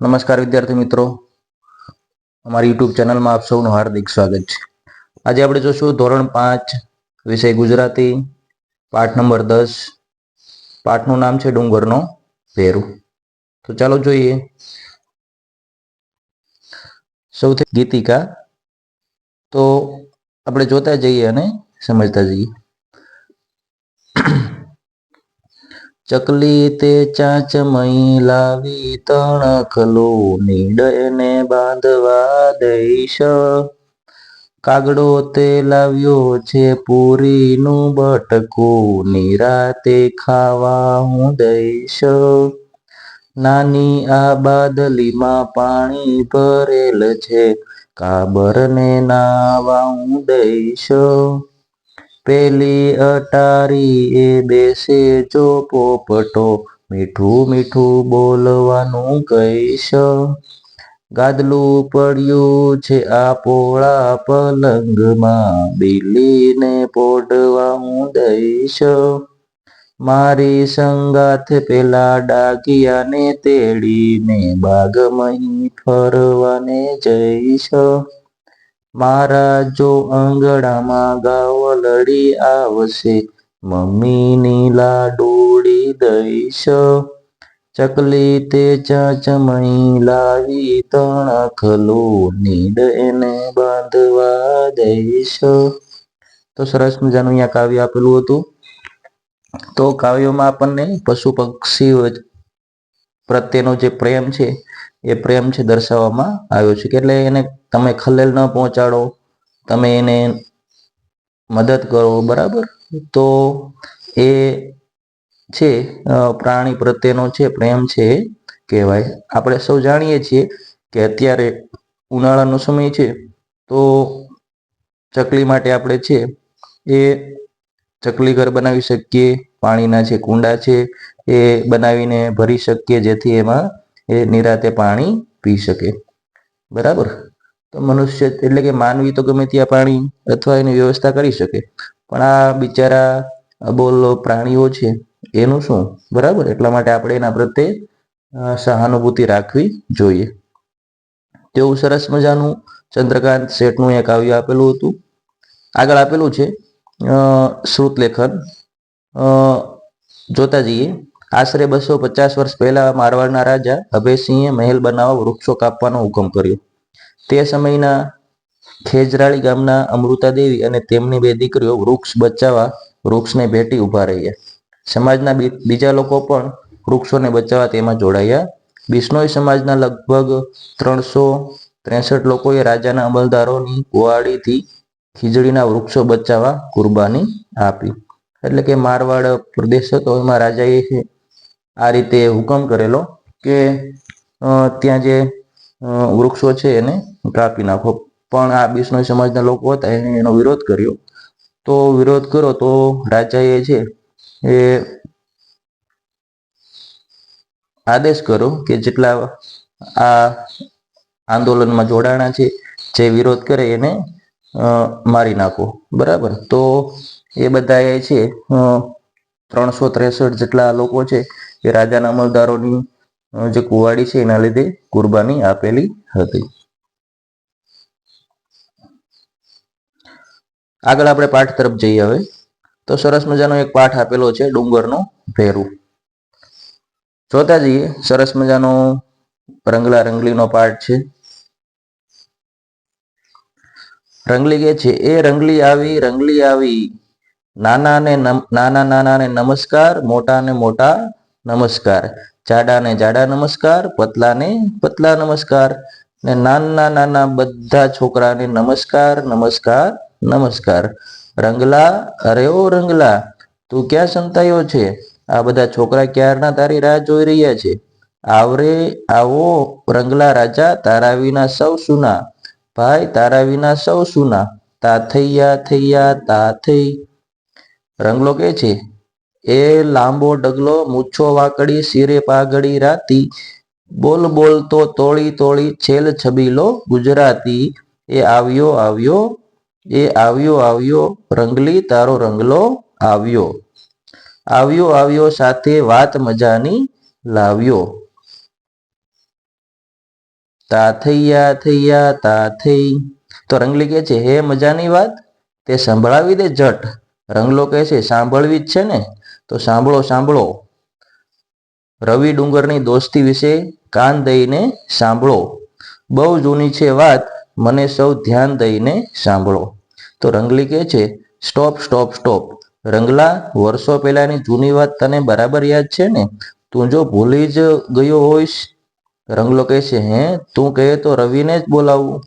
નમસ્કાર વિદ્યાર્થી મિત્રો. અમારી યુટ્યુબ ચેનલમાં આપ સૌનું હાર્દિક સ્વાગત છે. આજે આપણે જોશું ધોરણ પાંચ, વિષય ગુજરાતી, પાઠ નંબર દસ. પાઠનું નામ છે ડુંગરનો ભેરું. તો ચાલો જોઈએ. સૌથી ગીતિકા. તો આપણે જોતા જઈએ અને સમજતા જઈએ. ચકલી તે ચાંચમઈ લાવી તણખલો નીડને બાંધવા દઈશ. કાગડો તે લાવ્યો છે પૂરીનું બટકું, નિરાતે ખાવા હું દઈશ. નાની આ બાદલીમાં પાણી ભરેલ છે, કાબરને નાવા હું દઈશ. પેલી અટારી એ બેસે જો પોપટો. મીઠું મીઠું બોલવાનું કહીશ. ગાદલું પડ્યું છે આ પોળા પલંગમાં. બિલીને પોડવા હું દઈશ. મારી સંગાથ પેલા ડાકિયાને તેડીને બાગમહી ફરવાને જઈશ. મારા જો આંગણામાં ગાવલડી આવશે, મમ્મીની લાડોળી દઈશ. ચકલી તે ચચમણી લાવી તણખલું નીડ એને બાંધવા દઈશ. તો સરસ મજાનું અહીંયા કાવ્ય આપેલું હતું. તો કાવ્યોમાં આપણને પશુ પક્ષી પ્રત્યેનો જે પ્રેમ છે, એ પ્રેમ છે દર્શાવવામાં આવ્યો છે. એટલે એને તમે ખલેલ ન પહોંચાડો, તમે એને મદદ કરો, બરાબર? તો એ છે પ્રાણી પ્રત્યેનો છે પ્રેમ છે કહેવાય. આપણે સૌ જાણીએ છીએ કે અત્યારે ઉનાળાનો સમય છે, તો ચકલી માટે આપણે છે, એ ચકલી ઘર બનાવી શકીએ પાણીના જે કુંડા છે એ બનાવીને ભરી શકીએ જેથી એમાં એ નિરાતે પાણી પી શકે. બરાબર? તો મનુષ્ય એટલે કે માનવી તો ગમે ત્યાં પાણી અથવા એની વ્યવસ્થા કરી શકે. પણ આ બિચારા અબોલ પ્રાણીઓ છે, એનું શું? બરાબર? એટલા માટે આપણે એના પ્રત્યે સહાનુભૂતિ રાખવી જોઈએ. તેવું સરસ મજાનું ચંદ્રકાંત શેઠનું એક કાવ્ય આપેલું હતું. આગળ આપેલું છે શ્રુત લેખન જોતા જઈએ. આશરે બસો પચાસ વર્ષ પહેલા મારવાડના રાજા અભયસિંહે મહેલ બનાવવા વૃક્ષો કાપવાનો હુકમ કર્યો. તે સમયના ખેજરાળી ગામના અમૃતા દેવી અને તેમની બે દીકરીઓ વૃક્ષ બચાવવા વૃક્ષને ભેટી ઊભા રહ્યા. સમાજના બીજા લોકો પણ વૃક્ષોને બચાવવા તેમાં જોડાયા. બિશ્નોઈ સમાજના લગભગ ત્રણસો ત્રેસઠ લોકોએ રાજાના અમલદારોની કુવાડીથી ખીજડીના વૃક્ષો બચાવવા કુરબાની આપી. એટલે કે મારવાડ પ્રદેશ હતો, એમાં રાજાએ આ રીતે હુકમ કરેલો કે ત્યાં જે વૃક્ષો છે એને કાપી નાખો. પણ આ બિશ્નોઈ સમાજના લોકો હતા, એને એનો વિરોધ કર્યો. તો વિરોધ કરો તો રાજાએ છે એ આદેશ કરો કે જેટલા આ આંદોલનમાં જોડાણા છે, જે વિરોધ કરે એને મારી નાખો. બરાબર? તો એ બધા છે ત્રણસો ત્રેસઠ જેટલા લોકો છે એ રાજાના અમલદારોની જે કુવાડી છે એના લીધે કુરબાની આપેલી હતી. આગળ આપણે પાઠ તરફ જઈએ હવે. તો સરસ મજાનો એક પાઠ આપેલો છે ડુંગરનો ભેરું. જોતા જઈએ સરસ મજાનો રંગલા રંગલીનો પાઠ છે. રંગલી કે છે, એ રંગલી આવી રંગલી આવી નાના ને નાના નાના ને નમસ્કાર મોટા ને મોટા નમસ્કાર જાડા ને જાડા નમસ્કાર પતલા ને પતલા નમસ્કાર ને નાના નાના બધા છોકરાને નમસ્કાર નમસ્કાર નમસ્કાર. રંગલા અરે ઓ રંગલા, તું ક્યાં સંતાયો છે? આ બધા છોકરા ક્યારના તારી રાહ જોઈ રહ્યા છે? આવરે, આવો, રંગલા રાજા, તારા વિના સૌ સુના. ભાઈ, તારા વિના સૌ સુના. તા થૈયા થૈયા તા થઈ રંગલો કે છે, એ લાંબો ડગલો મૂછો વાકડી શિરે પાઘડી રાતી, બોલ બોલતો તોળી તોળી છેલ છબીલો ગુજરાતી, એ આવ્યો આવ્યો, એ આવ્યો આવ્યો રંગલી તારો રંગલો આવ્યો આવ્યો આવ્યો સાથે વાત મજાની લાવ્યો. તા થૈયા થૈયા તા થઈ. તો રંગલી કે છે, હે મજાની વાત? તે સંભળાવી દે જટ. રંગલો કહે છે, સાંભળવી જ છે ને? તો સાંભળો સાંભળો. રવિ ડુંગરની દોસ્તી વિશે કાન દઈને સાંભળો. બહુ જૂની છે વાત, મને સૌ ધ્યાન દઈને સાંભળો. તો રંગલી કહે છે, સ્ટોપ સ્ટોપ સ્ટોપ. રંગલા, વર્ષો પહેલાની જૂની વાત તને બરાબર યાદ છે ને? તું જો ભૂલી જ ગયો હોઈશ. રંગલો કહે છે, હે? તું કહે તો રવિને જ બોલાવું.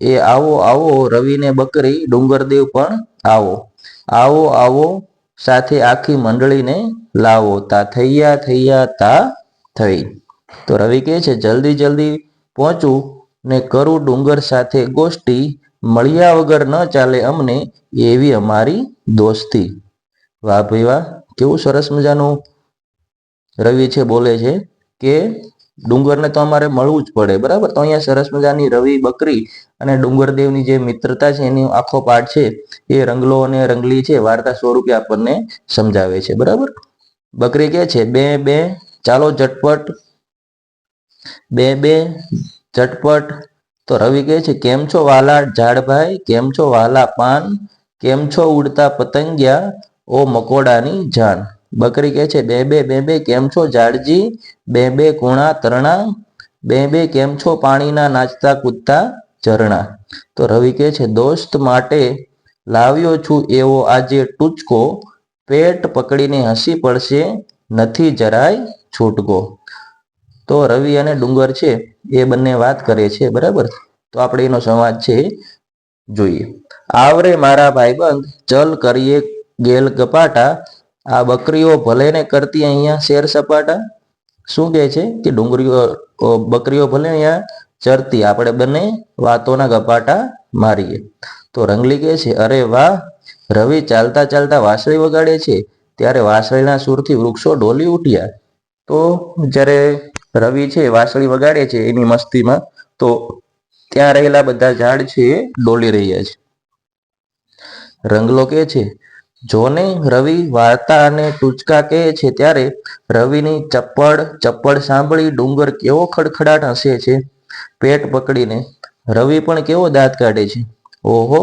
એ આવો આવો, રવિને બકરી, ડુંગરદેવ પણ આવો. આવો આવો, સાથે આખી મંડળીને લાવો. તા થૈયા થૈયા તા થઈ. તો રવિ કહે છે, જલ્દી જલ્દી પહોંચું ને કરું ડુંગર સાથે ગોષ્ઠી. મળ્યા વગર ન ચાલે અમને એવી અમારી દોસ્તી. વાહ ભાઈ વાહ, કેવું સરસ મજાનું રવિ છે, બોલે છે કે ડુંગરને તો અમારે મળવું જ પડે, બરાબર? તો અહીંયા સરસ મજાની રવિ, બકરી અને ડુંગરદેવની જે મિત્રતા છે, એની આખો પાઠ છે, એ રંગલો અને રંગલી છે, વાર્તા સ્વરૂપે આપણને સમજાવે છે, બરાબર? બકરી કે છે, બે બે, ચાલો ઝટપટ. બે બે, ઝટપટ. તો રવિ કહે છે, કેમ છો વાલા ઝાડભાઈ? કેમ છો વાલા પાન? કેમ છો ઉડતા પતંગિયા? ઓ મકોડાની જાન. બકરી કહે છે બે બે બે બે, કેમ છો ઝાડજી બે બે કુણા તરણા? બે બે કેમ છો પાણીના નાચતા કૂદતા ઝરણા? તો રવિ કહે છે, દોસ્ત માટે લાવ્યો છું એવો આજે ટૂચકો. પેટ પકડીને હસી પડશે, નથી જરાય છૂટકો. તો રવિ અને ડુંગર છે, એ બંને વાત કરે છે, બરાબર? તો આપણે એનો સંવાદ છે, જોઈએ. આવરે મારા ભાઈબંધ, ચલ કરીએ ગેલ ગપાટા. આ બકરીઓ ભલે ને કરતી અહીંયા શેર સપાટા? શું કહે છે કે ડુંગરીઓ બકરીઓ ભલે અહીંયા ચરતી? આપણે બંને વાતોના ગપાટા મારીએ. તો રંગલી કહે છે, અરે વાહ, રવિ ચાલતા ચાલતા વાંસળી વગાડે છે. ત્યારે વાંસળીના સૂરથી વૃક્ષો ડોલી ઉઠ્યા. તો જ્યારે રવિ છે, વાંસળી વગાડે છે એની મસ્તીમાં, તો ત્યાં રહેલા બધા ઝાડ છે એ ડોલી રહ્યા છે. રંગલો કહે છે જોને રવિ વાર્તા અને ટૂચકા કહે છે ત્યારે રવિની ચપ્પડ ચપ્પડ સાંભળી ડુંગર કેવો ખડખડાટ હસે છે, પેટ પકડીને. રવિ પણ કેવો દાંત કાઢે છે? ઓહો,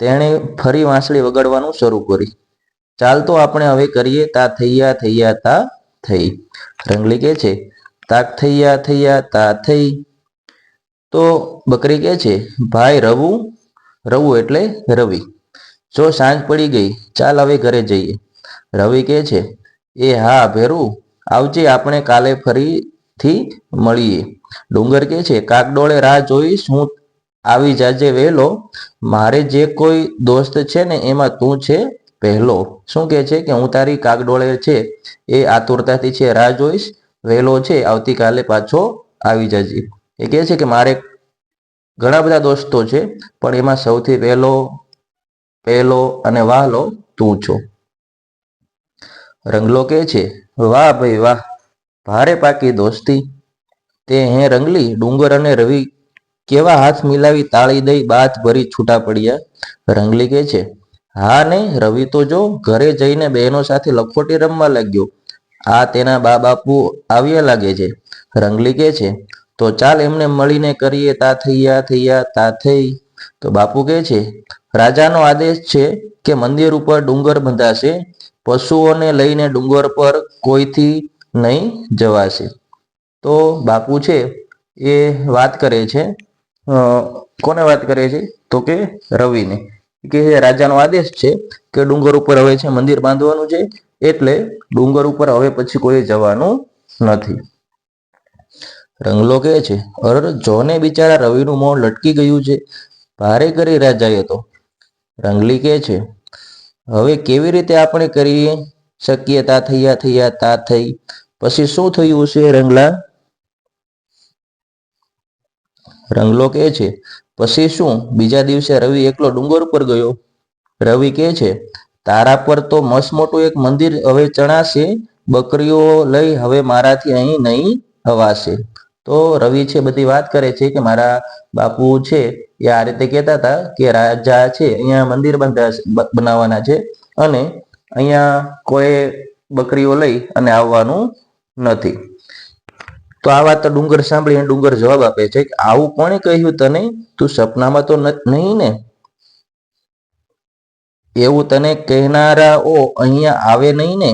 તેણે ફરી વાંસળી વગાડવાનું શરૂ કરી ચાલ તો આપણે હવે કરીએ તા થૈયા થૈયા, તા થઈ. રંગલી કહે છે, તાક થૈયા થૈયા, તા થઈ. તો બકરી કહે છે, ભાઈ રવું રવું એટલે રવિ. જો સાંજ પડી ગઈ, ચાલ હવે ઘરે જઈએ. રવિ કહે છે, એ હા, ભેરું, આવજે આપણે કાલે ફરીથી મળીએ. ડુંગર કહે છે કાગડોળે રાહ જોઈશ, હું આવી જાજે વહેલો. મારે જે કોઈ દોસ્ત છે ને, એમાં તું છે પહેલો. શું કહે છે કે, હું તારી કાગડોળે છે, એ આતુરતાથી છે, રાહ જોઈશ, વહેલો છે, આવતીકાલે પાછો આવી જજે. એ કહે છે કે, મારે ઘણા બધા દોસ્તો છે, પણ એમાં સૌથી પહેલો પહેલો અને વહાલો તું છો. રંગલો કહે છે, વાહ ભાઈ વાહ, ભારે પાકી દોસ્તી. તે હે રંગલી, ડુંગર અને રવિ કેવા હાથ મિલાવી તાળી દઈ બાથ ભરી છૂટા પડ્યા. રંગલી કહે છે, હા ને, રવિ તો જો ઘરે જઈને બહેનો સાથે લખોટી રમવા લાગ્યો. આ તેના બા બાપુ આવ્યા લાગે છે. રંગલી કહે છે, તો ચાલ એમને મળીને કરીએ, તા થૈયા થૈયા, તા થઈ. તો બાપુ કહે છે, રાજાનો આદેશ છે કે મંદિર ઉપર ડુંગર બંધાશે, પશુઓને લઈને ડુંગર પર કોઈથી નહીં જવાશે. તો બાપુ છે, એ વાત કરે છે કોને વાત કરે છે? તો કે રવિને. કે રાજાનો આદેશ છે કે ડુંગર ઉપર હવે છે મંદિર બાંધવાનું છે, એટલે ડુંગર ઉપર હવે પછી કોઈ જવાનું નથી. રંગલો કહે છે અર જોને બિચારા રવિનું મોં લટકી ગયું છે ભારે કરી રાજાએ તો. રંગલી કહે છે, હવે કેવી રીતે આપણે કરી શકીએ? તા થૈયા થૈયા, તા થઈ. પછી શું થયું છે રંગલા? રંગલો કહે છે, પછી શું? બીજા દિવસે રવિ એકલો ડુંગર ઉપર ગયો. રવિ કહે છે, તારા પર તો મસ્ત મોટું એક મંદિર હવે ચણાશે, બકરીઓ લઈ હવે મારાથી અહીં નહીં હવાશે. તો રવિ છે બધી વાત કરે છે કે મારા બાપુ છે એ આ રીતે કહેતા હતા કે રાજા છે, અહીંયા મંદિર બંધા બનાવવાના છે અને અહીંયા કોઈ બકરીઓ લઈ અને આવવાનું નથી. તો આ વાત ડુંગર સાંભળીને ડુંગર જવાબ આપે છે કે આવું કોણે કહ્યું તને? તું સપનામાં તો નહીં ને? એવું તને કહેનારાઓ અહીંયા આવે નહીં ને?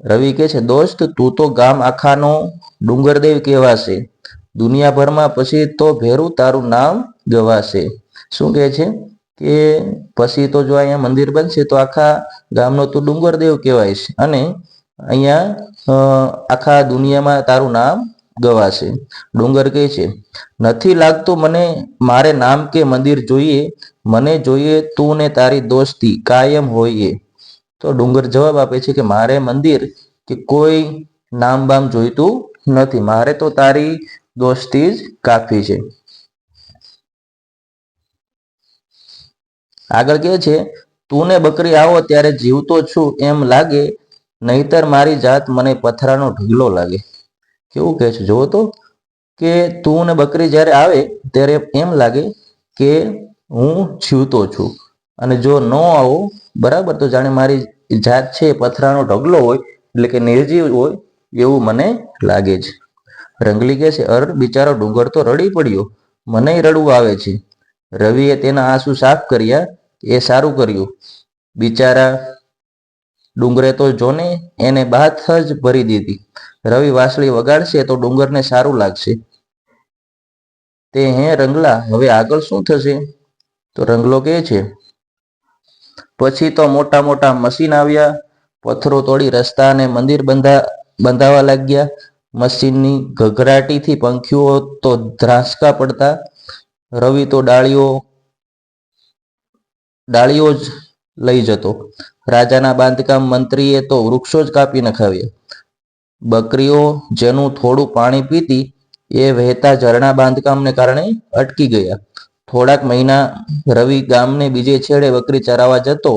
રવિ કહે છે, દોસ્ત, તું તો ગામ આખાનો ડુંગરદેવ કહેવાશે. દુનિયાભરમાં પછી તો ભેરું તારું નામ ગવાશે. શું કહે છે? કે પછી તો જો અહીંયા મંદિર બનશે તો આખા ગામનો તું ડુંગરદેવ કહેવાય છે અને અહીંયા આખા દુનિયામાં તારું નામ ગવાશે. ડુંગર કહે છે, નથી લાગતું મને મારે નામ કે મંદિર જોઈએ, મને જોઈએ તું ને તારી દોસ્તી કાયમ હોઈએ. તો ડુંગર જવાબ આપે છે કે મારે મંદિર કે કોઈ નામ બામ જોઈતું નથી. મારે તો તારી દોસ્તી જ કાફી છે. આગળ કે છે, તું ને બકરી આવો ત્યારે જીવતો છું એમ લાગે, નહીતર મારી જાત મને પથરાનો ઢગલો લાગે. કેવું કહે છે? જોવો તો, કે તું ને બકરી જ્યારે આવે ત્યારે એમ લાગે કે હું જીવતો છું. અને જો ન આવો, બરાબર? તો જાણે મારી જાત છે પથરાનો ઢગલો હોય, એટલે કે નિર્જીવ હોય, એવું મને લાગે છે. રંગલી કે છે, અર, બિચારો ડુંગર તો રડી પડ્યો. મને રડવું આવે છે. રવિએ તેના આંસુ સાફ કર્યા, એ સારું કર્યું. બિચારા ડુંગરે તો જોને, એને બાથ જ ભરી દીધી. રવિ વાસળી વગાડશે તો ડુંગરને સારું લાગશે. તે હે રંગલા, હવે આગળ શું થશે? તો રંગલો કહે છે, પછી તો મોટા મોટા મશીન આવ્યા, પથ્થરો તોડી રસ્તા અને મંદિર બંધા બંધાવા લાગ્યા. મશીનની ઘઘરાટીથી પંખીઓ તો ધ્રાસકા પડતા, રવિ તો ડાળીઓ ડાળીઓ જ લઈ જતો. રાજાના બાંધકામ મંત્રીએ તો વૃક્ષો જ કાપી નખાવ્યા. બકરીઓ જેનું થોડું પાણી પીતી, એ વહેતા ઝરણા બાંધકામને કારણે અટકી ગયા. થોડાક મહિના રવિ ગામને બીજે છેડે બકરી ચરાવવા જતો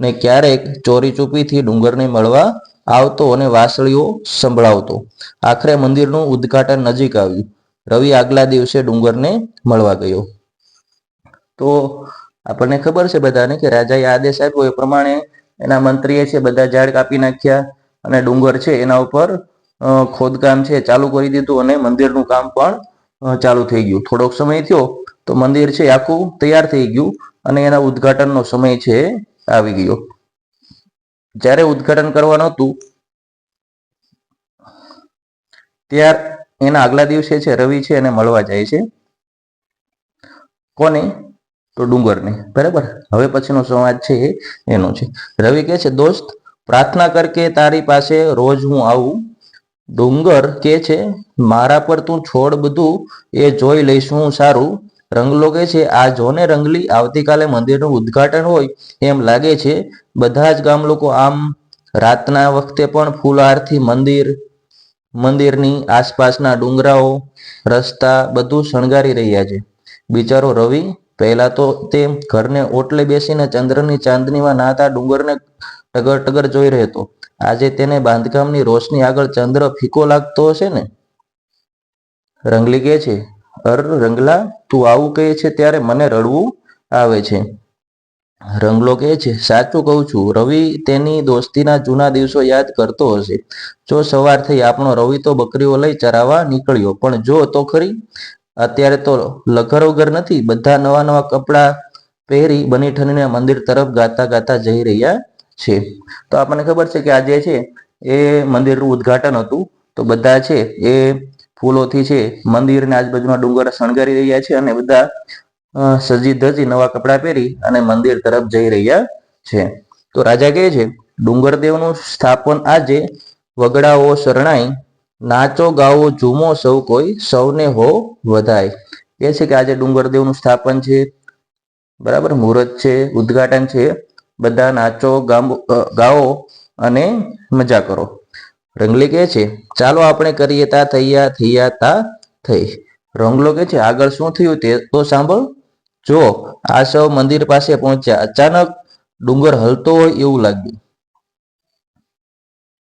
ને ક્યારેક ચોરી ચૂપીથી ડુંગરને મળવા આવતો અને વાસળીઓ સંભળાવતો. આખરે મંદિરનું ઉદ્ઘાટન નજીક આવ્યું. રવિ આગલા દિવસે ડુંગરને મળવા ગયો. તો આપણને ખબર છે બધાને કે રાજાએ આદેશ આપ્યો એ પ્રમાણે એના મંત્રીએ છે બધા ઝાડ કાપી નાખ્યા અને ડુંગર છે એના ઉપર ખોદકામ છે ચાલુ કરી દીધું અને મંદિરનું કામ પણ ચાલુ થઈ ગયું. થોડોક સમય થયો તો મંદિર છે આખું તૈયાર થઈ ગયું અને એના ઉદ્ઘાટનનો સમય છે આવી ગયો. જ્યારે ઉદ્ઘાટન કરવાનું હતું, ત્યાર એના આગલા દિવસે છે, રવિ છે એને મળવા જાય છે. કોને? તો ડુંગરને. બરાબર? હવે પછીનો સંવાદ છે એનો છે. રવિ કહે છે, દોસ્ત, પ્રાર્થના કર કે તારી પાસે રોજ હું આવું. ડુંગર કે છે, મારા પર તું છોડ બધું, એ જોઈ લઈશ હું સારું. રંગલો કે છે. આ જોને રંગલી આવતીકાલે મંદિરનું ઉદ્ઘાટન હોય એમ લાગે છે. બધા જ ગામ લોકો આમ રાતના વખતે પણ ફૂલહારથી મંદિર, મંદિરની આસપાસના ડુંગરાઓ, રસ્તા બધું શણગારી રહ્યા છે. બિચારો રવિ, પહેલા તો તે ઘરને ઓટલે બેસીને ચંદ્રની ચાંદનીમાં નાતા ડુંગરને ટગર ટગર જોઈ રહેતો. આજે તેને બાંધકામની રોશની આગળ ચંદ્ર ફીકો લાગતો હશે ને? રંગલી કહે છે અર રંગલા તું આવું કહે છે ત્યારે મને રડવું આવે છે. રંગલો કહે છે, સાચું કહું છું, રવિ તેની દોસ્તીના જૂના દિવસો યાદ કરતો હશે. જો સવાર થઈ આપણો રવિ તો બકરીઓ લઈ ચરાવવા નીકળ્યો, પણ જો તો ખરી? અત્યારે તો લઘર વગર નથી, બધા નવા નવા કપડાં પહેરી બની ઠનીને મંદિર તરફ ગાતા ગાતા જઈ રહ્યા છે. તો આપણને ખબર છે કે આજે છે એ મંદિરનું ઉદ્ઘાટન હતું. તો બધા છે એ ફૂલોથી છે, મંદિરના આજુબાજુના ડુંગર શણગારી રહ્યા છે અને બધા સજી ધજી નવા કપડાં પહેરી અને મંદિર તરફ જઈ રહ્યા છે. તો રાજા કહે છે, ડુંગરદેવનું સ્થાપન આજે વગડાઓ શરણાઈ, નાચો ગાવો ઝૂમો, સૌ કોઈ સૌને હો વધાય. કહે છે કે આજે ડુંગરદેવનું સ્થાપન છે, બરાબર? મુહૂર્ત છે, ઉદ્ઘાટન છે. બધા નાચો ગાઓ અને મજા કરો. રંગલી કહે છે, ચાલો આપણે કરીએ તા થયા થયા તા થઈ. રંગલો કહે છે, આગળ શું થયું તે તો સાંભળ. જો આ સૌ મંદિર પાસે પહોંચ્યા, અચાનક ડુંગર હલતો હોય એવું લાગ્યું.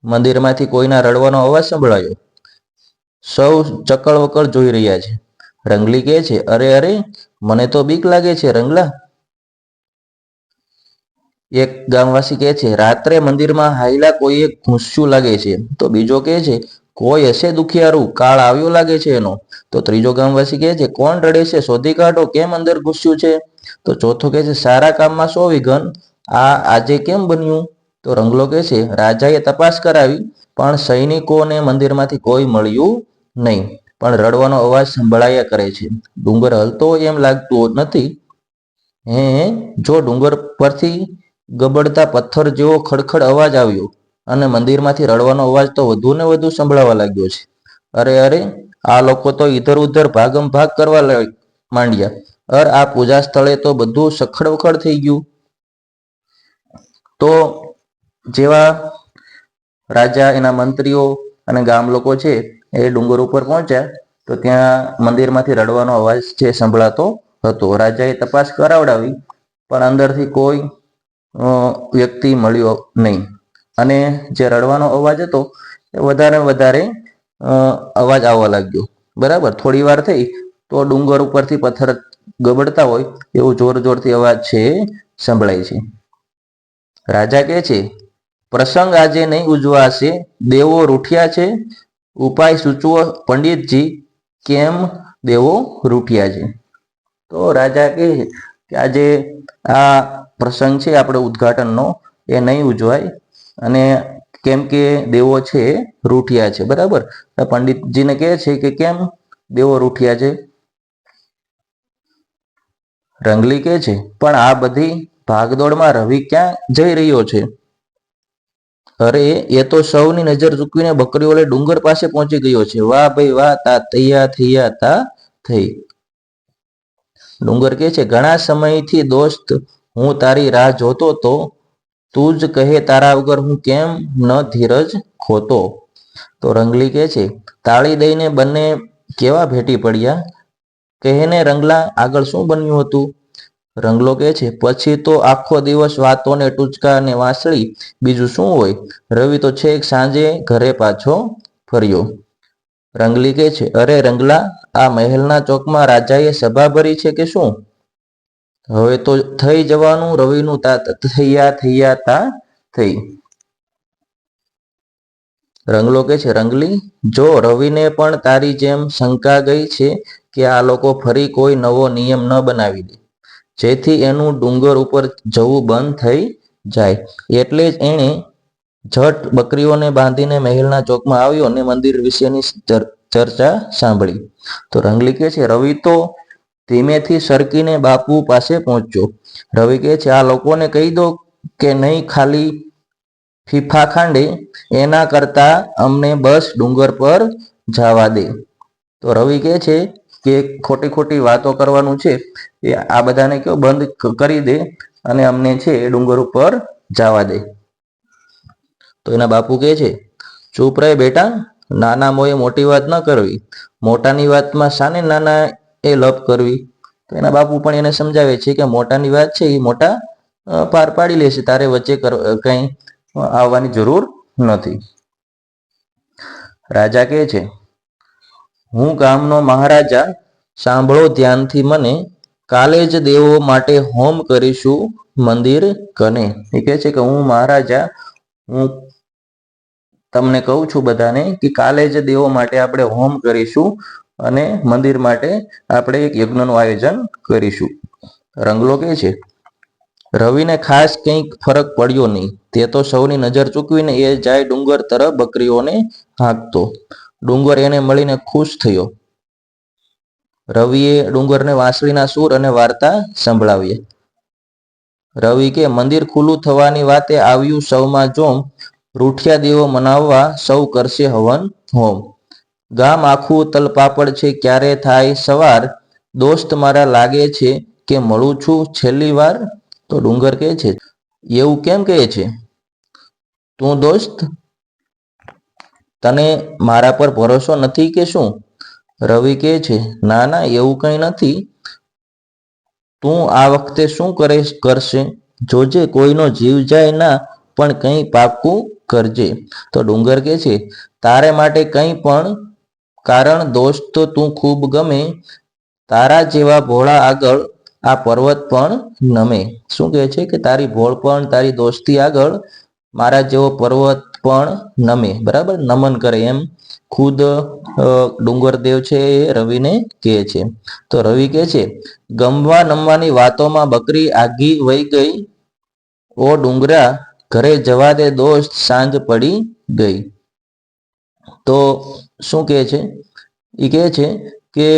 મંદિરમાંથી કોઈના રડવાનો અવાજ સંભળાયો. સૌ ચકળ વકળ જોઈ રહ્યા છે. રંગલી કહે છે, અરે અરે, મને તો બીક લાગે છે, રંગલા. એક ગામવાસી કહે છે, રાત્રે મંદિરમાં હાઈલા કોઈએ ઘૂસ્યું લાગે છે. તો બીજો કહે છે, કોઈ હશે દુખિયારું? કાળ આવ્યો લાગે છે એનો. તો ત્રીજો ગામવાસી કહે છે, કોણ રડે છે? શોધી કાઢો, કેમ અંદર ઘૂસ્યું છે? તો ચોથો કહે છે, સારા કામમાં સો વિઘન. આ આજે કેમ બન્યું? તો રંગલો કહે છે, રાજાએ તપાસ કરાવી, પણ સૈનિકોને મંદિરમાંથી કોઈ મળ્યું નહીં, પણ રડવાનો અવાજ સંભળાયા કરે છે. ડુંગર હલતો એમ લાગતું નથી. હે, જો ડુંગર પરથી ગબડતા પથ્થર જેવો ખડખડ અવાજ આવ્યો અને મંદિરમાંથી રડવાનો અવાજ તો વધુ ને વધુ સંભળાવા લાગ્યો છે. અરે અરે, આ લોકો તો ઇધર ઉધર ભાગમ ભાગ કરવા માંડ્યા. અર આ પૂજા સ્થળે તો બધું સખડવખડ થઈ ગયું. તો જેવા રાજા, એના મંત્રીઓ અને ગામ લોકો છે એ ડુંગર ઉપર પહોંચ્યા તો ત્યાં મંદિરમાંથી રડવાનો અવાજ છે સંભળાતો હતો. રાજાએ તપાસ કરાવડાવી, પણ અંદરથી કોઈ વ્યક્તિ મળ્યો નહીં. અને જે રડવાનો અવાજ હતો, એ વધારે વધારે અવાજ આવવા લાગ્યો. બરાબર? થોડી વાર થઈ તો ડુંગર ઉપરથી પથ્થર ગબડતા હોય એવું જોર જોરથી અવાજ છે, સંભળાય છે. રાજા કહે છે, પ્રસંગ આજે નહીં ઉજવાશે. દેવો રૂઠ્યા છે. ઉપાય સૂચવો પંડિતજી, કેમ દેવો રૂઠ્યા છે? તો રાજા કહે કે આજે આ પ્રસંગ છે, આપણે ઉદઘાટનનો, એ નહીં ઉજવાય. અને કેમ કે દેવો છે, રૂઠ્યા છે, બરાબર? પંડિતજીને કહે છે કે કેમ દેવો રૂઠિયા છે? રંગલી કે છે, પણ આ બધી ભાગદોડમાં રવિ ક્યાં જઈ રહ્યો છે? અરે, એ તો સૌની નજર ચૂકવીને બકરીઓ ડુંગર પાસે પહોંચી ગયો છે. વાહ ભાઈ, વાહ, તા તૈયા થયા, તા, થઈ. ડુંગર કે છે, ઘણા સમયથી દોસ્ત હું તારી રાહ જોતો તો તું જ કહે તારા વગર હું કેમ ન ધીરજ ખોતો? તો રંગલી કહે છે, તાળી દઈને બંને કેવા ભેટી પડ્યા? કહેને રંગલા, આગળ શું બન્યું હતું? રંગલો કહે છે, પછી તો આખો દિવસ વાતોને ટૂચકા ને વાંસળી, બીજું શું હોય? રવિ તો છેક સાંજે ઘરે પાછો ફર્યો. રંગલી કહે છે, અરે રંગલા, આ મહેલના ચોકમાં રાજાએ સભા ભરી છે કે શું? હવે તો થઈ જવાનું રવિનું થૈયા, થયા તા, થઈ. રંગલો કે છે, રંગલી, જો રવિને પણ તારી જેમ શંકા ગઈ છે કે આ લોકો ફરી કોઈ નવો નિયમ ન બનાવી દે, જેથી એનું ડુંગર ઉપર જવું બંધ થઈ જાય. એટલે જ એણે જટ બકરીઓને બાંધીને મહેલના ચોકમાં આવ્યો અને મંદિર વિશેની ચર- ચર્ચા સાંભળી. તો રંગલી કે છે, રવિ તો ધીમેથી સરકીને બાપુ પાસે પહોંચ્યો. રવિ કહે છે, આ લોકોને કહી દો કે નહીં ખાલી ફીફા ખાંડે, એના કરતા અમને બસ ડુંગર પર જવા દે. તો રવિ કહે છે કે ખોટી ખોટી વાતો કરવાનું છે, એ આ બધાને કયો બંધ કરી દે અને અમને છે એ ડુંગર ઉપર જવા દે. તો એના બાપુ કહે છે, ચૂપ રહે બેટા, નાના મોએ મોટી વાત ન કરવી. મોટાની વાતમાં શાને નાના એ લપ કરવી. તો એના બાપુ પણ એને સમજાવે છે કે મોટાની વાત છે, એ મોટા પાર પાડી લેશે. તારે વચ્ચે કંઈ આવવાની જરૂર નથી. રાજા કહે છે, હું ગામનો મહારાજા, સાંભળો ધ્યાનથી મને. કાલે જ દેવો માટે હોમ કરીશું મંદિર કને એ કહે છે કે હું મહારાજા, હું તમને કહું છું બધાને કે કાલે જ દેવો માટે આપણે હોમ કરીશું અને મંદિર માટે આપણે એક યજ્ઞનું આયોજન કરીશું. રંગલો કે છે? રવિને ખાસ કંઈક ફરક પડ્યો નહીં. તે તો સૌની નજર ચૂકવીને એ જાય ડુંગર તરફ બકરીઓને હાંકતો. ડુંગર એને મળીને ખુશ થયો. રવિએ ડુંગરને વાંસળીના સૂર અને વાર્તા સંભળાવી રવિ કે, મંદિર ખુલ્લું થવાની વાતે આવ્યું સૌમાં જોમ. રૂઠિયા દેવો મનાવવા સૌ કરશે હવન હોમ. ગામ આખું તલપાપડ છે, ક્યારે થાય? સવાર. દોસ્ત મારા લાગે છે કે મળું છું છેલ્લી વાર? તો ડુંગર કહે છે, એવું કેમ કહે છે? તું દોસ્ત, તને મારા પર ભરોસો નથી કે શું? રવિ કહે છે, ના ના, એવું કંઈ નથી. તું આ વખતે શું કરે, કરશે? જોજે, કોઈનો જીવ જાય ના, પણ કંઈ પાકું કરજે. તો ડુંગર કહે છે, તારે માટે કંઈ પણ કારણ દોસ્ત તો ખૂબ ગમે, તારા જેવા ભોળા આગળ આ પર્વત પણ નમે. શું કહે છે કે તારી ભોળ પણ તારી દોસ્તી આગળ મારા જેવો પર્વત પણ નમે? બરાબર? નમન કરે એમ. ખુદ ડુંગરદેવ છે એ રવિને કહે છે. તો રવિ કહે છે, ગમવા નમવાની વાતોમાં બકરી આગી વહી ગઈ. ઓ ડુંગરા, ઘરે જવા દે દોસ્ત, સાંજ પડી ગઈ. તો શું કહે છે? એ કહે છે કે,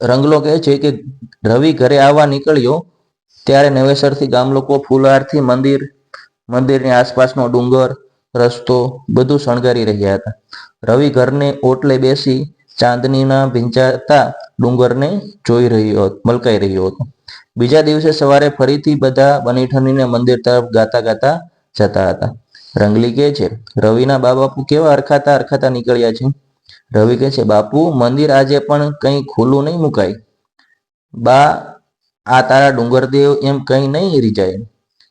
રંગલો કહે છે કે, રવિ ઘરે આવવા નીકળ્યો, ત્યારે નવેસરથી ગામ લોકો ફૂલહારથી મંદિર, મંદિરની આસપાસનો ડુંગર, રસ્તો બધું શણગારી રહ્યા હતા. રવિ ઘરને ઓટલે બેસી ચાંદનીના ભીંજાતા ડુંગરને જોઈ રહ્યો, મલકાઈ રહ્યો હતો. બીજા દિવસે સવારે ફરીથી બધા બની ઠનીને મંદિર તરફ ગાતા ગાતા જતા હતા. રંગલી કહે છે, રવિના બા બાપુ કેવા અરખાતા અરખાતા નીકળ્યા છે? રવિ કહે છે, બાપુ, મંદિર આજે પણ કંઈ ખુલ્લું નહીં મુકાય. બા, આ તારા ડુંગરદેવ એમ કંઈ નહીં રીજાય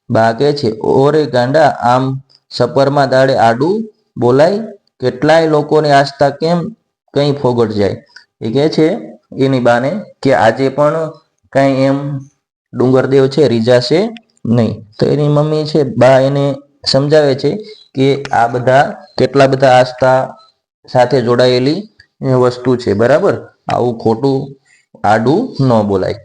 બા કહે છે, ઓરે ગાંડા, આમ સપરમાં દાડે આડું બોલાય, કેટલાય લોકોની આસ્થા કેમ કંઈ ફોગટ જાય? એ કહે છે, એની બાને કે આજે પણ કંઈ એમ ડુંગરદેવ છે રીજાશે નહીં. તો એની મમ્મી છે, બા એને સમજાવે છે કે આ બધા, કેટલા બધા આસ્થા સાથે જોડાયેલી વસ્તુ છે. બરાબર? આવું ખોટું, આડું ન બોલાય.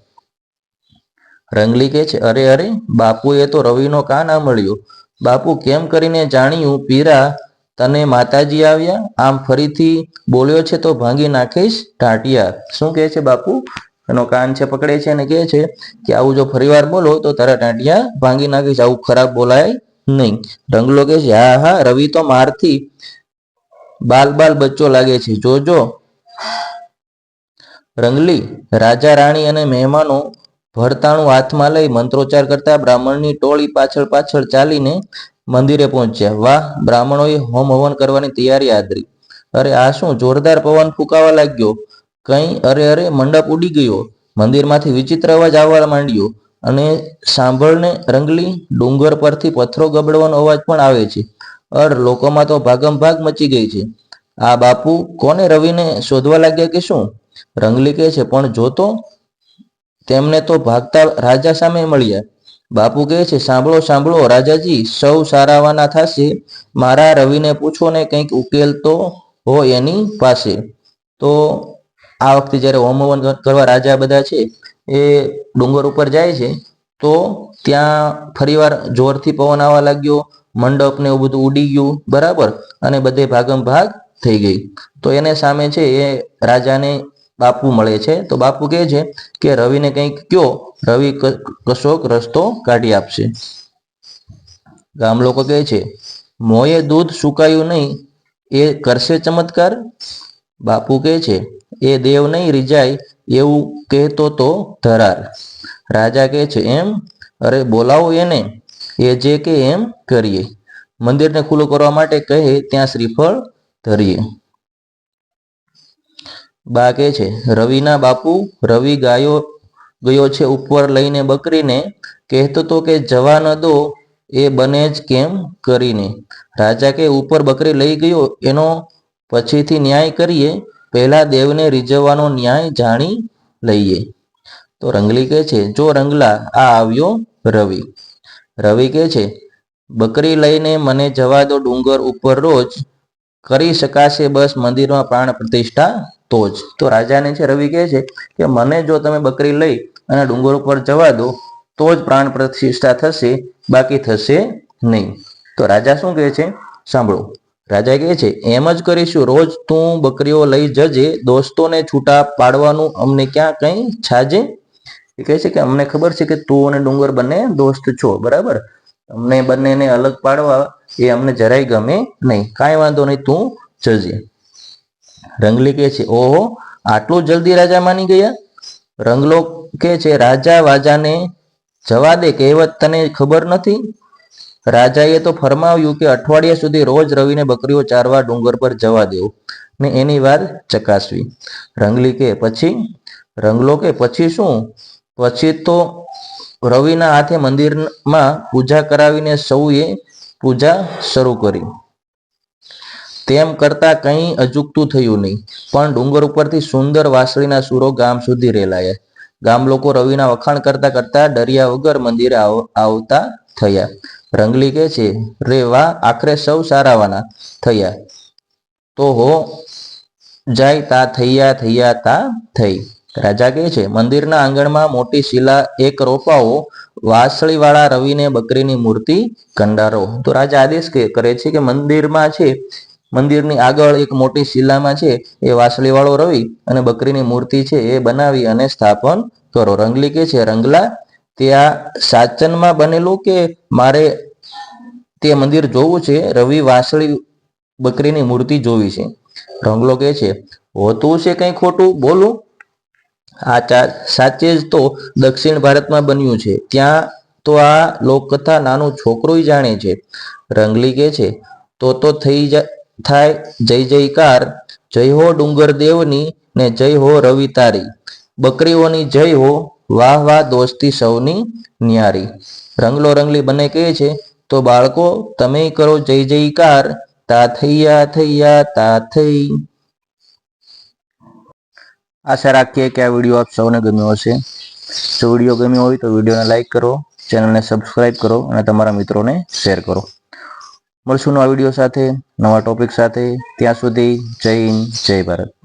રંગલી કે છે, અરે અરે, બાપુએ તો રવિનો કા ના મળ્યો? બાપુ કેમ કરીને જાણ્યું? પીરા, તને માતાજી આવ્યા? આમ ફરીથી બોલ્યો છે તો ભાંગી નાખીશ? ટાટિયા શું કહે છે બાપુ? એનો કાન છે, પકડે છે અને કહે છે કે, આવું જો ફરીવાર બોલો તો તારા ટાંટિયા ભાંગી નાખીશ. આવું ખરાબ બોલાય નહીં. રંગલો કહે છે, હા હા, રવિ તો મારથી બાલ બાલ બચ્ચો લાગે છે. જોજો. રંગલી, રાજા, રાણી અને મહેમાનો ભરતાણું હાથમાં લઈ મંત્રોચ્ચાર કરતા બ્રાહ્મણની ટોળી પાછળ પાછળ ચાલીને મંદિરે પહોંચ્યા. વાહ, બ્રાહ્મણોએ હોમ હવન કરવાની તૈયારી આદરી. અરે, આ શું? જોરદાર પવન ફૂંકાવા લાગ્યો. કઈ અરે અરે, મંડપ ઉડી ગયો. મંદિરમાંથી વિચિત્ર અવાજ આવવા માંડ્યો. અને સાંભળને રંગલી ડુંગર પરથી પથ્થરો ગબડવાનો અવાજ પણ આવે છે. અર લોકોમાં તો ભાગમ ભાગ મચી ગઈ છે. આ બાપુ કોને રવિને શોધવા લાગ્યા કે શું? રંગલી કહે છે, પણ જોતો તેમને તો ભાગતા રાજા સામે મળ્યા. બાપુ કહે છે, સાંભળો સાંભળો, રાજાજી, સૌ સારાવાના થશે. મારા રવિને પૂછો ને કંઈક ઉકેલ તો હોય એની પાસે. તો આ વખતે જ્યારે હોમવન કરવા રાજા બધા છે એ ડુંગર ઉપર જાય છે, તો ત્યાં ફરીવાર જોરથી પવન આવવા લાગ્યો, મંડપ ને એવું બધું ઉડી ગયું, બરાબર? અને બધે ભાગમ ભાગ થઈ ગઈ. તો એને સામે છે એ રાજાને બાપુ મળે છે. તો બાપુ કહે છે કે રવિને કંઈક કયો, રવિ કશોક રસ્તો કાઢી આપશે. ગામ લોકો કહે છે, મોંએ દૂધ સુકાયું નહીં, એ કરશે ચમત્કાર? બાપુ કહે છે એ દેવ નહીં રીજાય એવું કહેતો તો ધરાર. રાજા કહે છે, એમ? અરે બોલાવો એને. એ જે કે એમ કરીએ. મંદિરને ખુલ્લું કરવા માટે કહે, ત્યાં શ્રીફળ ધરીએ. બા કહે છે, રવિના બાપુ, રવિ ગાયો, ગયો છે ઉપર લઈને બકરીને. કહેતો તો કે જવા ન દો, એ બને જ કેમ કરીને. રાજા કે ઉપર બકરી લઈ ગયો, એનો પછીથી ન્યાય કરીએ. પહેલા દેવને રીઝવવાનો ન્યાય જાણી લઈએ. તો રંગલી કહે છે, જો રંગલા આ આવ્યો રવિ. રવિ કહે છે, બકરી લઈને મને જવા દો ડુંગર ઉપર રોજ. કરી શકાશે બસ મંદિરમાં પ્રાણ પ્રતિષ્ઠા તો જ. તો રાજાને છે, રવિ કહે છે કે, મને જો તમે બકરી લઈ અને ડુંગર ઉપર જવા દો, તો જ પ્રાણ પ્રતિષ્ઠા થશે, બાકી થશે નહીં. તો રાજા શું કહે છે? સાંભળો. રાજા કહે છે, એમ જ કરીશું, રોજ તું બકરીઓ લઈ જજે, દોસ્તોને છૂટા પાડવાનું અમને ક્યાં કંઈ છાજે? એ કહે છે કે, અમને ખબર છે કે તું અને ડુંગર બંને દોસ્ત છો, બરાબર? અમને બંનેને અલગ પાડવા એ અમને જરાય ગમે નહીં, કાંઈ વાંધો નહીં, તું જજે. રંગલી કહે છે, ઓહો, આટલું જલ્દી રાજા માની ગયા? રંગલો કહે છે, રાજા વાજાને જવા દે, કહેવત તને ખબર નથી? રાજાએ તો ફરમાવ્યું કે અઠવાડિયા સુધી રોજ રવિને બકરીઓ ચારવા ડુંગર પર જવા દેવું ને એની વાત ચકાસવી. રંગલી કે પછી? રંગલો કે પછી શું? પછી તો રવિના હાથે મંદિરમાં પૂજા કરાવીને સૌએ પૂજા શરૂ કરી. તેમ કરતા કંઈ અજુકતું થયું નહીં, પણ ડુંગર ઉપરથી સુંદર વાંસળીના સુરો ગામ સુધી રેલાયા. ગામ લોકો રવિના વખાણ કરતા કરતા ડર્યા વગર મંદિરે આવતા થયા. રંગલી કે છે રે વાહ આખરે સૌ સારાવાના થયા. તો હો, જાય તા થયા થયા તા થઈ. રાજા કહે છે, મંદિરના આંગણમાં મોટી શિલા એક રોપાઓ વાસળી વાળા રવિને બકરીની મૂર્તિ કંડારો. તો રાજા આદેશ કે- કરે છે કે મંદિરમાં છે, મંદિરની આગળ એક મોટી શિલામાં છે, એ વાસળી વાળો રવિ અને બકરીની મૂર્તિ છે, એ બનાવી અને સ્થાપન કરો. રંગલી કે છે, રંગલા ત્યાં સાચનમાં બનેલું કે મારે તે મંદિર જોવું છે. રવિ વાસળી બકરીની મૂર્તિ જોવી છે. રંગલો કે છે હોતું છે કંઈ ખોટું? બોલું. આ સાચે જ તો દક્ષિણ ભારતમાં બન્યું છે. ત્યાં તો આ લોકકથા નાનું છોકરું જાણે છે. રંગલી કે છે, તો તો થઈ થાય જય જયકાર. જય હો ડુંગર દેવની ને જય હો રવિ તારી. બકરીઓની જય હો. વાહ વાહ દોસ્તી સૌની ન્યારી. રંગલો રંગલી બંને કહે છે તો બાળકો, તમે કરો જય જયકાર, તા થૈયા થૈયા, તા થઈ આશા રાખીએ કે આ વીડિયો આપ સૌને ગમ્યો હશે. જો વીડિયો ગમ્યો હોય તો વિડીયોને લાઈક કરો, ચેનલને સબસ્ક્રાઇબ કરો અને તમારા મિત્રોને શેર કરો. મળશું નવા વીડિયો સાથે, નવા ટોપિક સાથે. ત્યાં સુધી જય હિન્દ, જય ભારત.